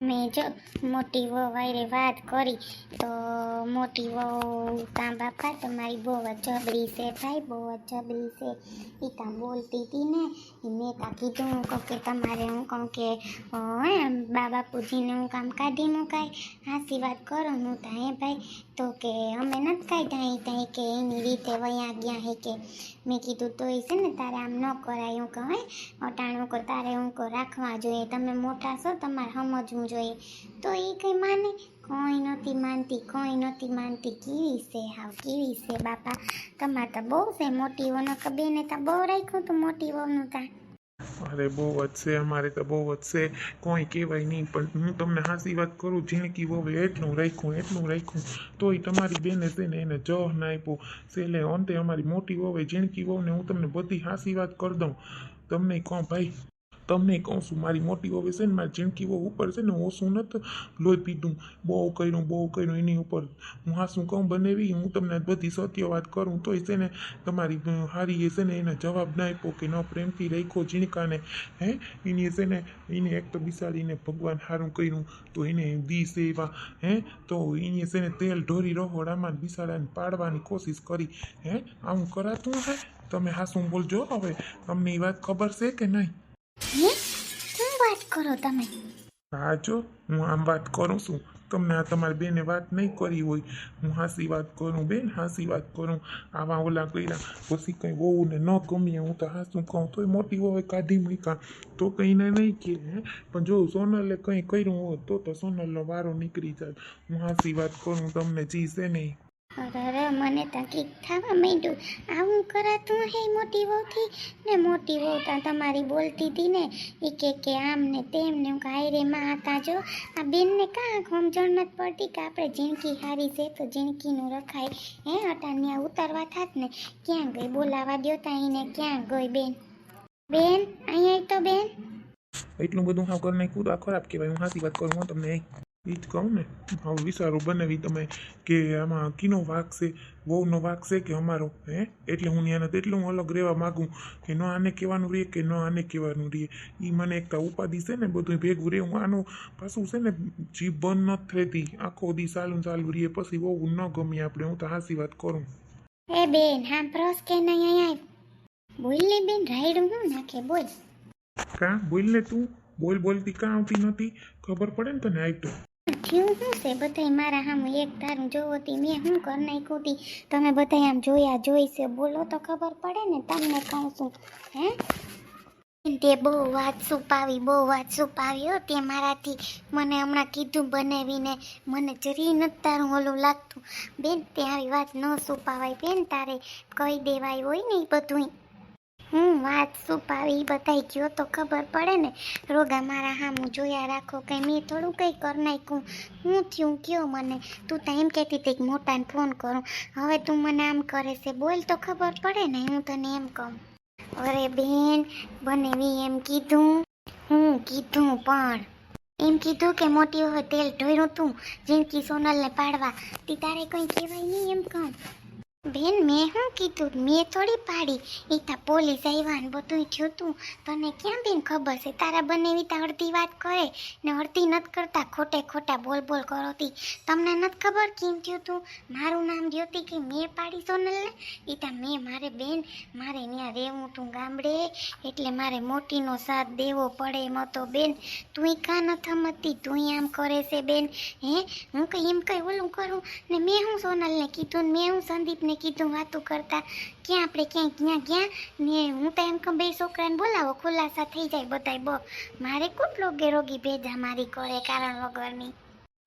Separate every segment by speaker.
Speaker 1: મેં જો મોટી વહુ વાયરે વાત કરી તો મોટી વહુ કાં બાપા તમારી બહુ જ જબરી છે ભાઈ બહુ જ જબરી છે. એ કાં બોલતી હતી ને ઈ મેં કાં કીધું હું કહું કે તમારે હું કહું કે અ, હે બા બાપુજીને હું કામ કાઢી મુકાય. હાસી વાત કરો હું તો હે ભાઈ તો કે અમે નથી કાઢ્યા અહીં ત્યાં કે એની રીતે વયા ગયા હે કે. મેં કીધું તોય છે ને તારે આમ ન કરાય હું કહું હે અટાણું કો તારે હું કહું રાખવા જોઈએ. તમે મોટા છો તમારે સમજવું જોઈએ. તો એ કંઈ માને, કોઈ નહોતી માનતી, કોઈ નહોતી માનતી, કેવી છે હાવ, કેવી છે બાપા? તમારે તો બહુ છે મોટી નકર બેને તો બહુ રાખ્યું હતું મોટી વહુનું
Speaker 2: અરે બહુ વધશે, અમારે તો બહુ વધશે. કોઈ કહેવાય નહીં, પણ હું તમને હાસી વાત કરું જિંદગી બહુ એટલું રાખ્યું એટલું રાખ્યું. તોય તમારી બેને છે ને એને જહ ના આપ્યું. છેલ્લે અંતે અમારી મોટી વહુ જિંદગી વહુને હું તમને બધી હાસી વાત કરી દઉં. તમને કહું, ભાઈ તમને કહું છું મારી મોટી વહુ છે ને મારી જિંદગી વહુ ઉપર છે ને ઓછું નથી લોહી પીધું બહુ કર્યું બહુ કર્યું, એની ઉપર. હું હાસું કહું? બનેવી, હું તમને બધી સત્ય વાત કરું, તોય છે ને તમારી હારી એ છે ને એને જવાબ ના આપ્યો કે ન પ્રેમથી રાખ્યો ઝીણકાને. હે? એની છે ને, એને એક તો બિસાડીને ભગવાન સારું કર્યું, તો એને દી સેવા હે? તો એને છે ને તેલ ઢોરી રહોડામાં બિસાડાને પાડવાની કોશિશ કરી. હે? આવું કરાતું હે? તમે હાસું બોલજો હવે. તમને એ વાત ખબર છે કે નહીં?
Speaker 1: હે? વાત કરો તમે?
Speaker 2: હા જો હું આમ વાત કરું છું. તમને આ તમારી બેને વાત નહીં કરી હોય. હું હાસી વાત કરું, બેન હાસી વાત કરું. આવા ઓલા કર્યા. પછી કંઈ વહુને ન ગમીએ હું તો હાસું કહું. તોય મોટી વહુએ કાઢી મૂક્યા. તો કંઈને નહીં કે, હે? પણ જો સોનલે કંઈ કર્યું હોત, તો તો સોનલનો વારો નીકળી જાય. હું હાસી વાત કરું, તમને જી છે નહીં.
Speaker 1: અરે મને તો કંઈક થવા માંડ્યું. આવું કરાતું હે મોટી વહુથી? ને મોટી વહુ તો તમારી બોલતી હતી ને. એ કે કે આમ ને તેમ ને કાંઈ રે હતા જો. આ બેનને કાં સમજણ નથી પડતી કે આપણે જિંદગી હારી છે તો જિંદગીનું રખાય. હે અટાણ્યા ઉતારવા થાત ને. ક્યાં ગઈ? બોલાવા દો તા એને ક્યાં ગઈ બેન? બેન, અહીંયા તો બેન.
Speaker 2: એટલું બધું હા કરી નાખ્યું તો આ ખરાબ કહેવાય. હું હાથી વાત કરું તમને એ જ કહું ને. હવે વિચારો બનાવી તમે કે આમાં કીનો વાક છે વહુનો વાક છે કે અમારો હે? એટલે હું ત્યાં નથી એટલે હું અલગ રહેવા માગું કે ન આને કહેવાનું રહે કે ન આને કહેવાનું રહે. એ મને એક તો ઉપાધિ છે ને બધું ભેગું રહે હું આનું પાછું છે ને જીભ બંધ નથી થતી આખો દી ચાલુ ને ચાલુ રહે પછી વહુ ન ગમી આપણે. હું તો હાસી વાત કરું.
Speaker 1: એ બેન પ્રોસ કે નહીં અહીંયા બોલ ને બેન રાઈડું હું નાખે બોલ.
Speaker 2: કા? બોલ ને તું? બોલ બોલતી કાં આવતી નથી ખબર પડે ને તને આઈ તો
Speaker 1: થયું શું છે બધાય મારા હામ એક તારું જોવતી મેં શું કર નાખ્યું હતી તમે બધાય આમ જોયા જોઈ છે બોલો તો ખબર પડે ને તમને કહું છું. હે? તે બહુ વાત છુપાવી, બહુ વાત છુપાવી હો તે મારાથી. મને હમણાં કીધું બનાવીને. મને જરી નથી તારું ઓલું લાગતું. બેન, તે આવી વાત ન છુપાવાય. બેન, તારે કહી દેવાય હોય ને એ બધું હું વાત છુપાવી બતાવી ગયો તો ખબર પડે ને. રોગા મારા હામું જોયા રાખો કે મેં થોડું કંઈ કરી નાખ્યું. હું થયું કયો મને? તું તો એમ કહેતી હતી કે મોટાને ફોન કરું. હવે તું મને આમ કરે છે. બોલ તો ખબર પડે ને, હું તને એમ કહું. અરે બેન બનેવી એમ કીધું. હું કીધું પણ. એમ કીધું કે મોટી હોય તેલ ઢોર્યું તું જિંદગી સોનલને પાડવા. તી તારે કંઈ કહેવાય નહીં એમ કહું. બેન, મેં શું કીધું? મેં થોડી પાડી. એ તા પોલીસ આવ્યા ને બધું થયું તું. તને ક્યાં બેન ખબર છે? તારા બંને એવી તા અડધી વાત કરે ને અડધી નથી કરતા. ખોટે ખોટા બોલ બોલ કરો તી. તમને નથી ખબર કેમ થયું તું? મારું નામ જ્યોતિ કે મેં પાડી સોનલને? એ તા મેં, મારે બેન, મારે ત્યાં રહેવું તું ગામડે. એટલે મારે મોટીનો સાથ દેવો પડે એમ તો બેન. તું કાં નથી સમજતી તું આમ કરે છે બેન. હે? હું કંઈ એમ કંઈ ઓલું કરું? ને મેં હું સોનલને કીધું ને મેં હું સંદીપને કીધું વાતું કરતા, ક્યાં આપણે ક્યાંય, ક્યાં ગયા ને હું તો એમ કહું, બે છોકરાને બોલાવો, ખુલાસા થઈ જાય બધાય બ મારે કેટલો ગેરોગી રોગી ભેજા મારી કરે કારણ વગરની.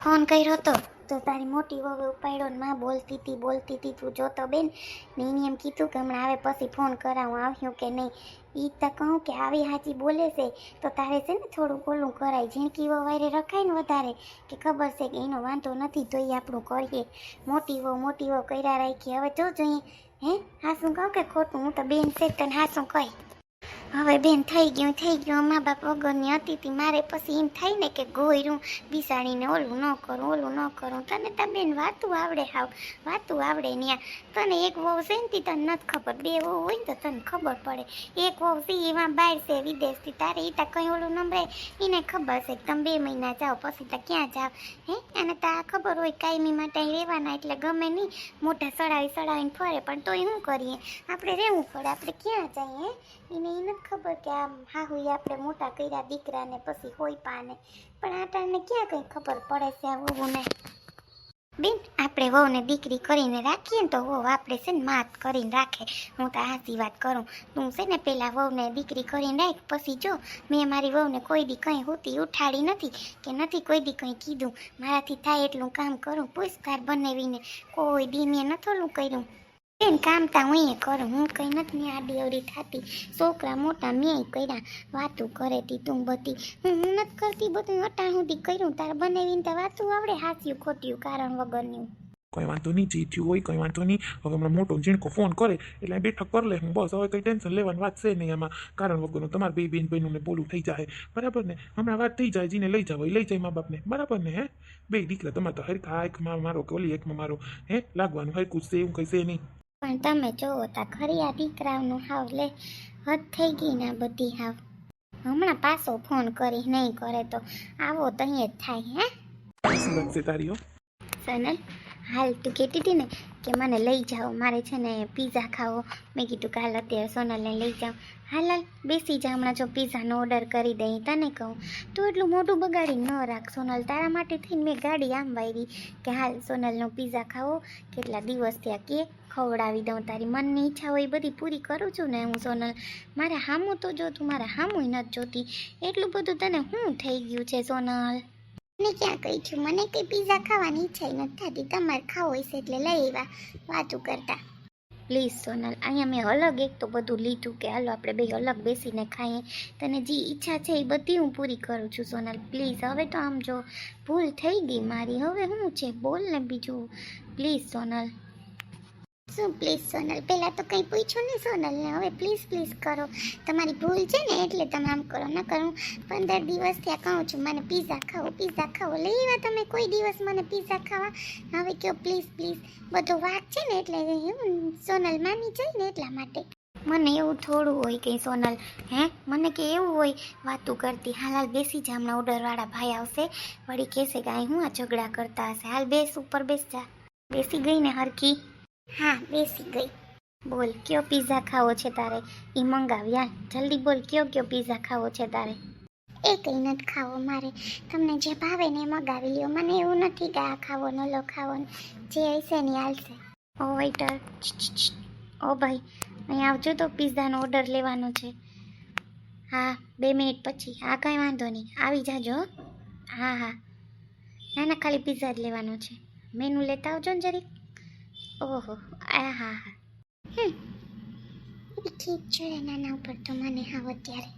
Speaker 1: ફોન કર્યો તો તો તારી મોટી વહુ ઉપાડ્યો ને માં બોલતી હતી બોલતી હતી તું જોતો બેન. ને એને એમ કીધું કે હમણાં આવે પછી ફોન કરાવું, આવ્યું કે નહીં. એ તો કહું કે આવી હાચી બોલે છે, તો તારે છે ને થોડું ઓલું કરાય, ઝીણકી વવારે રખાય ને વધારે, કે ખબર છે કે એનો વાંધો નથી, તો એ આપણું કરીએ. મોટી વહુ મોટી વહુ કર્યા રાખીએ હવે જો જોઈએ. હે? હાસું કહું કે ખોટું, હું તો બેન છે તને હાસું કહી હવે બેન, થઈ ગયું થઈ ગયું. મા બાપ વગરની તી મારે પછી એમ થાય ને કે ગોયરું, બિસાડીને ઓલું ન કરું, ઓલું ન કરું. તને તા બેન વાતું આવડે હાવ, વાતું આવડે ન્યા. તને એક વહુ છે ને તને નથી ખબર. બે વહુ હોય ને તો તને ખબર પડે. એક વહુ છે એમાં બહાર છે, વિદેશથી. તારે એ તા કંઈ ઓલું નંબરે એને ખબર છે તમે બે મહિના જાઓ, પછી તા ક્યાં જાવ? હે? અને તા ખબર હોય કાયમી માટે રહેવાના એટલે ગમે નહીં મોઢા સડાવી સડાવીને ફરે. પણ તોય શું કરીએ? આપણે રહેવું પડે. આપણે ક્યાં જઈએ? એને એ નથી ખબર કે આમ હાહુએ આપણે મોટા કર્યા દીકરાને પછી હોય પાને. પણ આટાને ક્યાં કંઈ ખબર પડે છે આ વહુને? બેન, આપણે વહુને દીકરી કરીને રાખીએ ને તો વહુ આપણે છે ને માત કરીને રાખે. હું તો હાસી વાત કરું. તું છે ને પહેલાં વહુને દીકરી કરીને રાખ, પછી જો મેં મારી વહુને કોઈ દી કંઈ હોતી ઉઠાડી નથી કે નથી કોઈ દી કંઈ કીધું. મારાથી થાય એટલું કામ કરું, પુરસ્કાર બનાવીને કોઈ દી મેં નથોલું કર્યું. બેન કામ તા હું કરું. હું કઈ નથી આડી અવડી થતી. છોકરા મોટા મેં કર્યા. વાતું કરે તી તું બધી. હું હું નથી કરતી બધું અટાણ સુધી કર્યું. તારે બનાવીને તો વાતું આવડે હાસ્યું ખોટ્યું કારણ વગરનું.
Speaker 2: કોઈ વાંધો નહીં, જે થયું હોય કોઈ વાંધો નહીં. હવે હમણાં મોટો ઝીણકો ફોન કરે એટલે બેઠક કરી લે. હું બસ હવે કંઈ ટેન્શન લેવાની વાત છે નહીં એમાં કારણ વગરનું તમારે બે બેન બહેનોને બોલું થઈ જાય. બરાબર ને? હમણાં વાત થઈ જાય, જીને લઈ જાવ લઈ જાય મા બાપને. બરાબર ને, હે? બે દીકરા તમારે તો હરખા એકમાં મારો કે ઓલી એકમાં મારો. હે? લાગવાનું હરકું છે, એવું કંઈ છે નહીં.
Speaker 1: પણ તમે જોવો તા ખરી આ દીકરાઓનું હાવ લે હદ થઈ ગઈ ને આ બધી હાવ. હમણાં પાછો ફોન કરી નહીં કરે તો આવો તો અહીંયા જ થાય હો? સનલ હાલ તું કહેતી હતી ને કે મને લઈ જાઓ, મારે છે ને પીઝા ખાવો. મેં કીધું કાલ અત્યારે સોનલને લઈ જાઓ હાલ હાલ, બેસી જા, હમણાં જો પીઝાનો ઓર્ડર કરી દઈ, તને કહું. તું એટલું મોટું બગાડી ન રાખ સોનલ, તારા માટે થઈને મેં ગાડી આમ વાયરી કે હાલ, સોનલનો પીઝા ખાવો. કેટલા દિવસ થયા કે ખવડાવી દઉં, તારી મનની ઈચ્છા હોય બધી પૂરી કરું છું ને હું, સોનલ. મારે હામું તો જો તું, મારે હામું નથી જોતી. એટલું બધું તને શું થઈ ગયું છે, સોનલ? મને ક્યાં કહી છું? મને કંઈ પીઝા ખાવાની ઈચ્છા નથી થતી. તમારે ખાવો હશે એટલે લઈ આવ્યા વાતું કરતા. પ્લીઝ સોનલ, અહીંયા મેં અલગ એક તો બધું લીધું કે હાલો આપણે બે અલગ બેસીને ખાઈએ. તને જે ઈચ્છા છે એ બધી હું પૂરી કરું છું સોનલ. પ્લીઝ, હવે તો આમ જો ભૂલ થઈ ગઈ મારી. હવે શું છે? બોલ ને બીજું. પ્લીઝ સોનલ. શું પ્લીઝ સોનલ? પહેલાં તો કંઈ પૂછ્યું ને. સોનલને હવે પ્લીઝ પ્લીઝ કરો. તમારી ભૂલ છે ને એટલે તમે આમ કરો, ન કરું. પંદર દિવસ ત્યાં કહું છું, મને પીઝા ખાવો પીઝા ખાવો. લઈ આવ્યા તમે કોઈ દિવસ મને પીઝા ખાવા. હવે કહો પ્લીઝ પ્લીઝ બધો વાક છે ને એટલે સોનલ માની જાય ને એટલા માટે. મને એવું થોડું હોય કે સોનલ, હે? મને કે એવું હોય, વાતું કરતી. હાલ હાલ બેસી જા, હમણાં ઓર્ડરવાળા ભાઈ આવશે. વળી કહેશે કે હું આ ઝઘડા કરતા હશે. હાલ બેસ, ઉપર બેસ જા. બેસી ગઈ ને હરખી. હા, બેસી ગઈ. બોલ, કયો પીઝા ખાવો છે તારે? એ મંગાવ્યા જલ્દી બોલ, કયો કયો પીઝા ખાવો છે તારે? એ કંઈ નથી ખાવો મારે. તમને જે ભાવે ને એ મગાવી લ્યો. મને એવું નથી કે આ ખાવો ન લો ખાવો જે હશે ને હાલશે. ઓ વેઇટર ઓ, ભાઈ, અહીં આવજો તો પીઝાનો ઓર્ડર લેવાનો છે. હા, બે મિનિટ પછી. હા, કંઈ વાંધો નહીં. આવી જાજો. હા. હા ના ના, ખાલી પીઝા જ લેવાનો છે. મેનુ લેતા આવજો ને જરીક. ઓહો આ હા હા. ઠીક છે નાના ઉપર તો મને હાવ અત્યારે.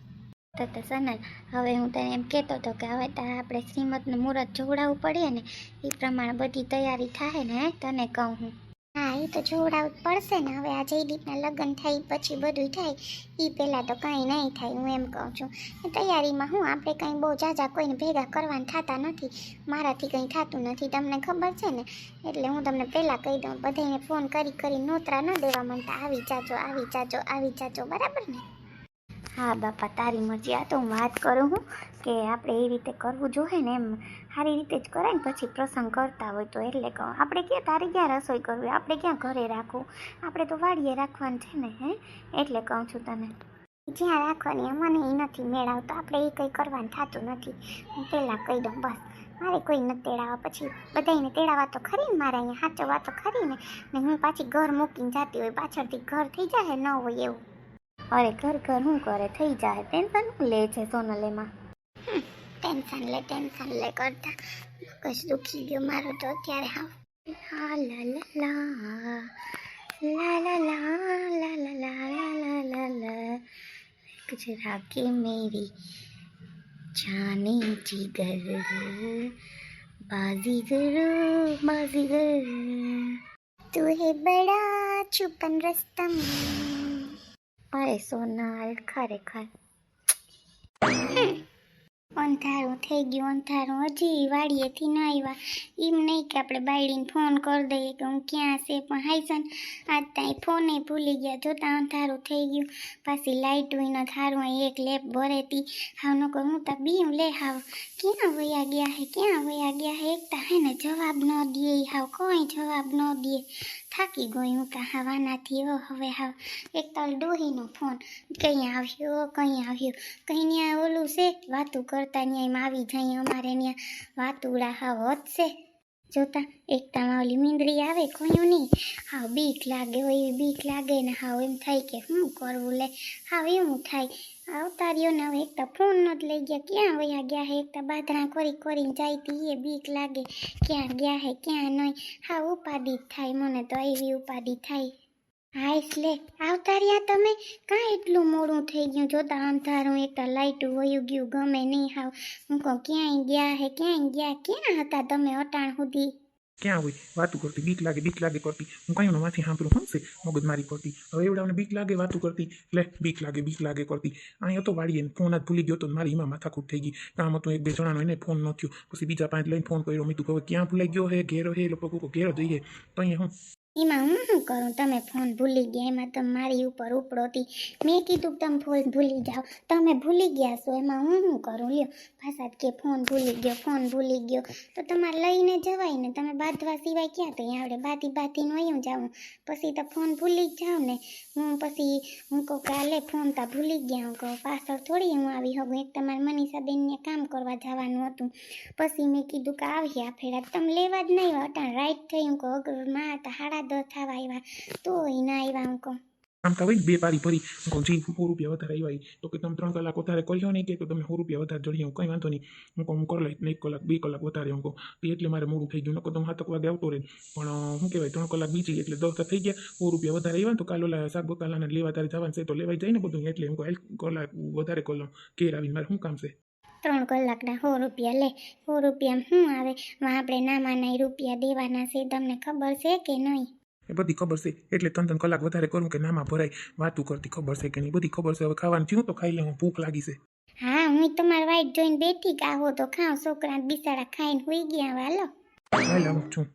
Speaker 1: તો તો સનલ હવે હું તને એમ કહેતો હતો કે હવે તારે આપણે શ્રીમતનું મુહૂર્ત જોવડાવવું પડે ને એ પ્રમાણે બધી તૈયારી થાય ને તને કહું હું. હા, એ તો જોડાવું પડશે ને. હવે આ જયદીપના લગ્ન થાય પછી બધું થાય. એ પહેલાં તો કાંઈ નહીં થાય, હું એમ કહું છું. તૈયારીમાં હું, આપણે કંઈ બહુ જાજા કોઈને ભેગા કરવાના થતા નથી. મારાથી કંઈ થતું નથી, તમને ખબર છે ને? એટલે હું તમને પહેલાં કહી દઉં બધાને ફોન કરી કરી નોતરા ન દેવા માંડતા આવી જાજો આવી જાજો આવી જાજો, બરાબર ને? હા બાપા, તારી મરજી, આ તો હું વાત કરું હું. કે આપણે એ રીતે કરવું જોઈએ ને એમ સારી રીતે જ કરાય ને પછી પ્રસંગ કરતા હોય તો એટલે કહું. આપણે ક્યાં, તારે ક્યાં રસોઈ કરવી? આપણે ક્યાં ઘરે રાખવું? આપણે તો વાડીએ રાખવાનું છે ને, હે? એટલે કહું છું તને. જ્યાં રાખવાની મને એ નથી મેળવતો. આપણે એ કંઈ કરવાનું થતું નથી. હું પહેલાં કહી દઉં, બસ. મારે કોઈ નથી તેડાવા પછી બધાને તેડાવા તો ખરી ને મારે અહીંયા સાચવવા તો ખરી ને. ને હું પાછી ઘર મૂકીને જતી હોય, પાછળથી ઘર થઈ જાય ન હોય એવું. અરે ઘર ઘર શું કરે? થઈ જાય. ટેન્શન લે છે સોનલ એમાં. ટેન્શન લે ટેન્શન લે કરતા મગજ દુખી ગયો મારો તો અત્યારે હા હા લા લા લા લા લા લા લા લા લા લા લા લા गुजरा के मेरी जाने जिगर बाजीगर बाजीगर तू है बड़ा छुपन रस्तम પરેશોનાલ ખરેખર અંધારું થઈ ગયું, અંધારું. હજી વાડીએથી ન આવ્યા એમ નહીં કે આપણે બાયડીને ફોન કરી દઈએ કે હું ક્યાં છે, પણ હાઈસન આજ ત્યાં ફોને ભૂલી ગયા. જોતા અંધારું થઈ ગયું. પાછી લાઇટ હોય ને અહીં એક લેપ ભરેતી. હાવ ન હું તા બી લે હાવ. ક્યાં વયા ગયા હે, ક્યાં વયા ગયા હે? એકતા હે જવાબ ન દે હાવ કોઈ જવાબ ન દે. થાકી ગઈ હું તા હવાનાથી ઓ હવે હાવ. એક તો ડોહીનો ફોન, કંઈ આવ્યો કંઈ આવ્યો. કઈ ત્યાં ઓલું છે, વાતું કરતા ન્યાય આવી જાય અમારે ત્યાં વાતુડા હાવ વધશે જોતા એકતામાં ઓલી મીંદડી આવે, કોયું નહીં. હાવ બીક લાગે હોય એવી બીક લાગે ને હાવ એમ થાય કે શું કરવું લે? હાવ એવું થાય. અવતાર્યો ને હવે એકતા ફોન નથી લઈ ગયા, ક્યાં વયા ગયા હે? એકતા બાદરા કરી કરીને જાયતી એ બીક લાગે. ક્યાં ગયા હે, ક્યાં નહીં હા ઉપાધિ થાય, મને તો એવી ઉપાધિ થાય. હા એટલે આવતાર્યા તમે કાં એટલું મોડું થઈ ગયું? જોતા અંધારું, એક તો લાઇટ વયું ગયું, ગમે નહીં હાવ. હું કહું, ક્યાંય ગયા હે, ક્યાંય ગયા? ક્યાં હતા તમે અટાણ સુધી
Speaker 2: ક્યાં હોય? વાતું કરતી, બીક લાગે બીક લાગે કરતી. હું કયું માથી સાંભળું, હમશે મગજ મારી કરતી. હવે એવડાને બીક લાગે, વાતું કરતી. લે, બીક લાગે બીક લાગે કરતી. અહીંયા તો વાળીએ ફોન જ ભૂલી ગયો તો મારી એમાં માથાકૂટ થઈ ગઈ. કામ હતું એક બે જણાનો, એને ફોન ન થયો પછી બીજા પાંચ લઈને ફોન કર્યો. મેં તું હવે ક્યાં ભૂલાઈ ગયો હે? ઘેરો હે? લોકો ઘેરો જઈએ. તો અહીંયા હું
Speaker 1: એમાં હું શું કરું? તમે ફોન ભૂલી ગયા, એમાં તમે મારી ઉપર ઉપડોતી મેં કીધું તમે ફોન ભૂલી જાઓ. તમે ભૂલી ગયા છો, એમાં હું શું કરું? લ્યો, પાછા કે ફોન ભૂલી ગયો ફોન ભૂલી ગયો. તો તમારે લઈને જવાય ને, તમે બાંધવા સિવાય ક્યાં તો આપણે બાતી બાતીનું અહીંયા જાઉં પછી તો ફોન ભૂલી જ જાઉં ને. હું પછી, હું કહું કાલે ફોન તો ભૂલી ગયા. હું કહું, પાછળ થોડી હું આવી શકું એક તમારે મનીષાબેનને કામ કરવા જવાનું હતું. પછી મેં કીધું કે આવી આ ફેરા, તમે લેવા જ નહીં અટાણ રાઈટ થઈ હું કહું અગરમાં હતા હાડા દસ થવા આવ્યા તો ના આવ્યા કહું
Speaker 2: આમ તો ભાઈ બે પારી ભરી હું જી સો રૂપિયા વધારે આવ્યા. તો કે તમે ત્રણ કલાક વધારે કર્યો નહીં કે તો તમે સો રૂપિયા વધારે જડી હું કંઈ વાંધો નહીં હું કહું હું કરી લઈશ એક કલાક બે કલાક વધારે હું કહું તો એટલે મારે મોડું થઈ ગયું નકર તો હું સાતક વાગે આવતો રહે પણ શું કહેવાય ત્રણ કલાક બીજી એટલે દસ થઈ ગયા સો રૂપિયા વધારે આવ્યા તો કાલે શાક બકાલાને લેવા તારે જવાનું છે તો લેવાઈ જાય ને બધું એટલે હું કલાક વધારે કરી ઘેર આવીને મારે શું કામ છે
Speaker 1: ત્રણ કલાકના સો રૂપિયા લે. સો રૂપિયામાં શું આવે? માં આપણે નામાના રૂપિયા દેવાના છે તમને ખબર છે કે નહીં?
Speaker 2: એ બધી ખબર છે. એટલે ત્રણ ત્રણ કલાક વધારે કરું કે નામાં ભરાય વાતું કરતી ખબર છે કે નહીં? બધી ખબર છે. હવે ખાવાનું થયું તો ખાઈ લઉં ભૂખ લાગી છે.
Speaker 1: હા હું તમારી વાઈટ જોઈને બેઠી કે આવો તો ખાઉં છોકરા બિચારા ખાઈને હોઈ ગયા
Speaker 2: વાલો છું.